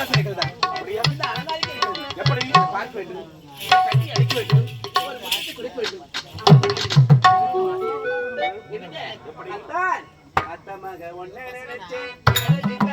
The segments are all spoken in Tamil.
வாசனை இருக்கிறதா எப்படி பார்க்க வேண்டும் கட்டி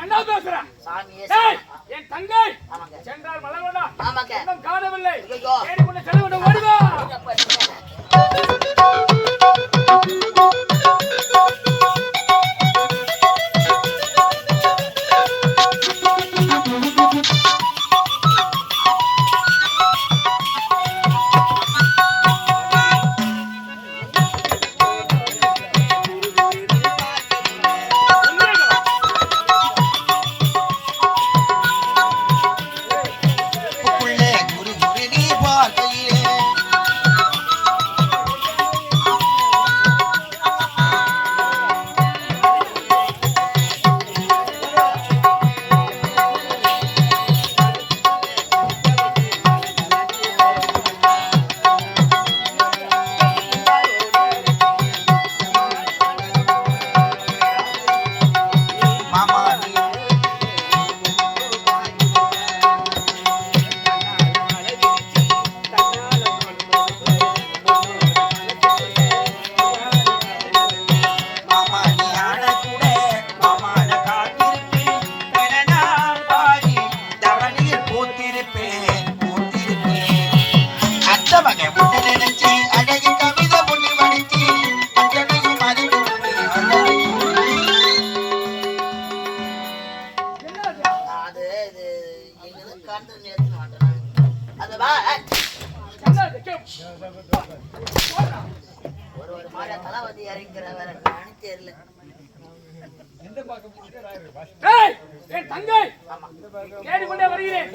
என்ன பேசுற? சாமியே என் தங்கை! இது எங்களுக்கு நேரத்தில் ஒரு ஒரு மாதிரி தளபதி இறங்கிற வேற நானும் தெரியல வருகிறேன்.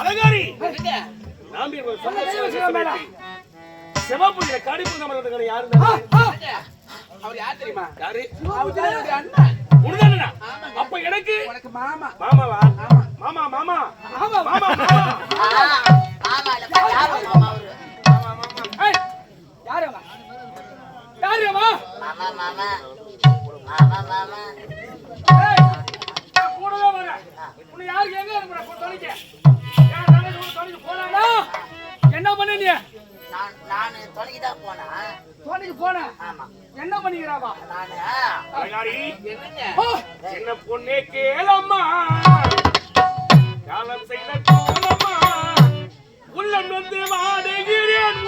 அழகாரி நாம்பியர் சொன்ன மேடம் செவப்புல கடிப்பு நம்மளோட அவர் யார் தெரியுமா? யாரு? அவர் அண்ணன். உனதானா அப்ப எனக்கு? உனக்கு மாமா. மாமாவா? மாமா மாமா. மாமா மாமா மாமா. யாரேமா யாரேமா மாமா. மாமா மாமா மாமா ஏய் கூடவே வர உன்னை யாருக்கு எங்க இருக்கற தொலைக்க. யார் தானே தொலைக்க போறானா என்ன பண்ண நீ? நான் நான் தொலைக்கு தான் போனா தொலைக்கு போன? ஆமா. என்ன பண்ணிக்கிறாவா? நானு என்னங்க? சின்ன பொண்ணே கேளம்மா? காலம் செய்த கோலம்மா உள்ளம் வந்து வாடுகிறேன்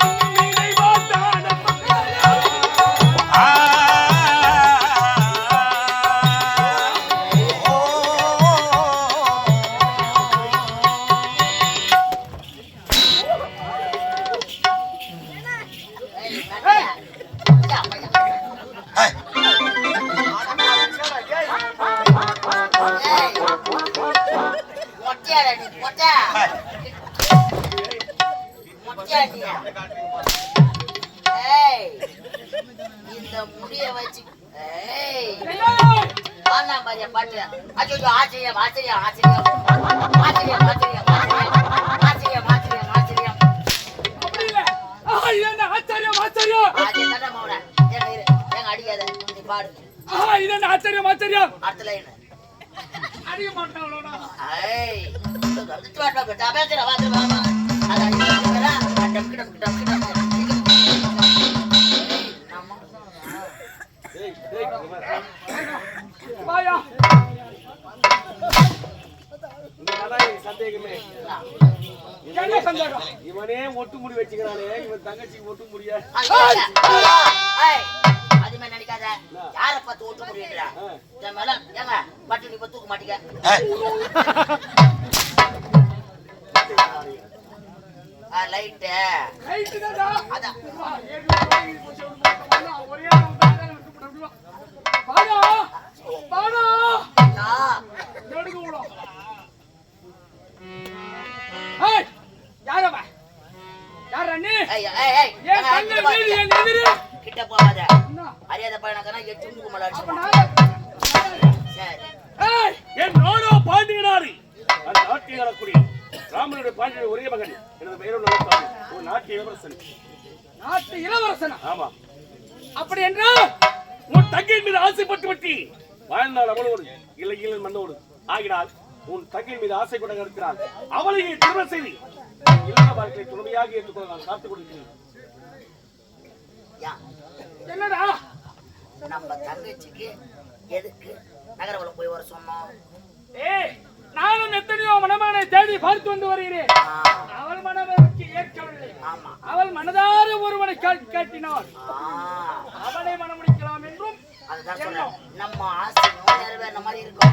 மொட்டையாடா நீ, மொட்டை. மொட்டையா நீ? ஏய், இந்த முடிய வச்சு ஏய் வாண்ணா பாரியா பாட்டு அச்சோ ஆச்சரியம் ஆச்சரியம் ஆச்சரியம் ஆச்சரியம் ஆச்சரியம் ஆச்சரியம் ஆச்சரியம் ஆச்சரியம் ஆச்சரியம் ஆச்சரியம், ஆச்சரியம். ஆச்சரியம் தானே மௌன ஏங்க இரு ஏங்க அடிக்காத நீ பாடு ஆ, இது என்ன ஆச்சரியம், ஆச்சரியம். அடுத்த லைன் அடிக்க மாட்டாங்களோடா ஐய் வந்துட்டு வாடா டபக்கற வாடா வாமா இவனே ஒட்டு முடி வச்சுக்கிறானே இவன் தங்கச்சிக்கு ஒட்டு முடியாது மாதிரி நினைக்காத. யார பார்த்து ஓட்டு முடியுங்களா என் மேல ஏங்க பட்டு நீ ஏய் ஏய் ஏய் என் கண்ணை என் எதிரே? கிட்ட போகாத? அறியாத பையனக்கனா எட்டு முக்கு மேல நானே- என் நாடோ பாண்டியனாரி? அந்த நாட்டிய ராமனுடைய பாண்டியன் ஒரே மகன். எனது பெயரும் நடத்தாது ஒரு நாட்டிய இளவரசன். நாட்டு இளவரசனா? ஆமா. அப்படி என்றால் உன் தங்கையின் மீது ஆசைப்பட்டு விட்டி வாழ்நாள் அவளோடு இல்லை இல்லை மன்னோடு. ஆகினால் உன் தங்கையின் மீது ஆசை கொண்ட இருக்கிறாள் அவளை நீ திருமணம் செய்து. வாழ்க்கையை துணையாக ஏற்றுக்கொள்ள நான் காத்துக் கொடுக்கிறேன் யா. என்னடா? நம்ம தங்கச்சிக்கு எதுக்கு நகரவளம் போய் வர சொன்னோம்? ஏய் நானும் எத்தனையோ மணமகனை தேடி பார்த்து வந்து வருகிறேன். அவள் மனவருக்கு ஏற்கவில்லை. அவள் மனதார ஒருவனை கேட்- கேட்டினாள். ஆ, அவனை மனமுடிக்கலாம் என்றும் நம்ம ஆசையும் நிறைவேற மாதிரி இருக்கும்.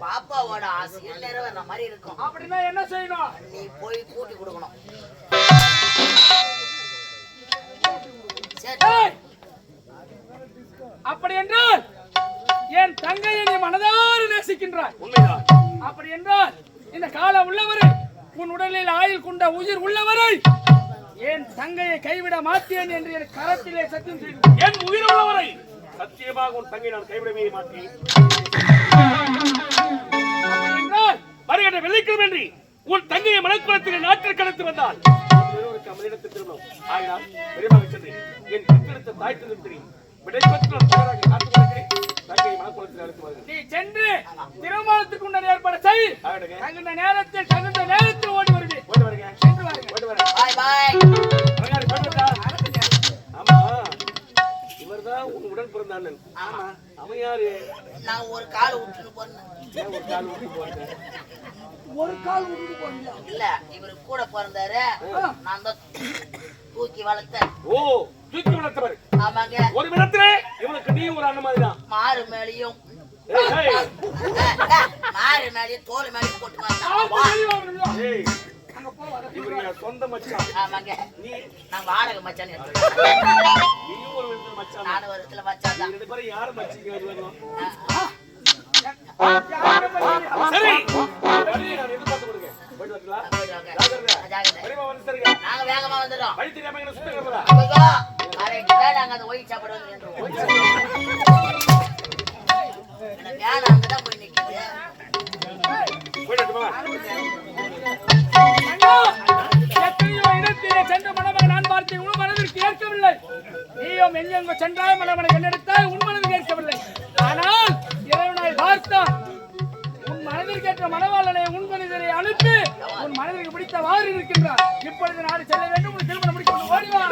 பாப்பாவோட ஆசையும் நிறைவேற மாதிரி இருக்கும். அப்படின்னா என்ன செய்யணும்? நீ போய் கூட்டி கொடுக்கணும். சரி! அப்படி என்றால் என் தங்கையை நீ மனதார நேசிக்கின்றாய் உண்மைதான். அப்படி என்றால் இந்த காலம் உள்ளவரை உன் உடலில் ஆயுள் கொண்ட உயிர் உள்ளவரை என் தங்கையை கைவிட மாட்டேன் என்று என் கரத்திலே சத்தியம் செய்து என் உயிருள்ளவரை சத்தியமாக உன் தங்கை நான் கைவிடவே மாட்டேன். வருகின்ற வெள்ளிக்கிழமை உன் தங்கையை மனக்குளத்தில் நாட்டில் கடத்தி வந்தால். இருவருக்கு அமலிடத்தில் திரும்பும். ஆயினால் விரைவாக சென்று என் பெற்றெடுத்த தாய் தந்திரி விடைபெற்று தயாராக மனக்குளத்தில் அழைத்து வருகிறேன் நீ சென்று திருமணத்துக்கு உண்டான ஏற்பாடு செய். தகுந்த நேரத்தில் தகுந்த நேரத்தில் ஓடி வருவேன் போயிட்டு வரேங்க சென்று போயிட்டு வரேன் பாய் பாய்? ஆமா. இவர்தான் உன் உடன் பிறந்த அண்ணன். ஆமா. அவன் யாரு? நான் ஒரு காலை விட்டுட்டு போறேன். ஒரு கால் விட்டு போறேன் ஒரு கால் உருண்டு இல்ல இவரு கூட பிறந்தாரு. நான் தான் தூக்கி வளர்த்தேன். ஓ தூக்கி வளர்த்தவர். மாறு மேலையும். மாறு மேலையும் தோல் மேலையும் போட்டு பார்த்தா சொந்த மச்சான். ஆமாங்க. நீ நான் வாடகை மச்சான் நீ ஒரு விதத்துல மச்சான் நான் ஒரு மச்சான் தான். ரெண்டு நாங்க வேகமா வந்துடும் வழி தெரியாம அந்த ஒயிட் சாப்பாடு. வேலை அங்கதான் போய் நிக்குது. போயிட்டு வரட்டுமா? சென்ற மணமகன் நான் பார்த்தேன் உன் மனதிற்கு ஏற்கவில்லை நீயும் எங்கெங்கோ சென்றாய் மணமனை கண்டெடுத்தாய் உன் மனதிற்கு ஏற்கவில்லை ஆனால் இறைவனாய் பார்த்தான் உன் மனதிற்கேற்ற ஏற்ற மணவாளனை உன் மனிதரை அனுப்பி உன் மனதிற்கு பிடித்தவாறு இருக்கின்றார் இப்பொழுது நாடு செல்ல வேண்டும் உன் திருமணம் முடிக்க ஓடிவா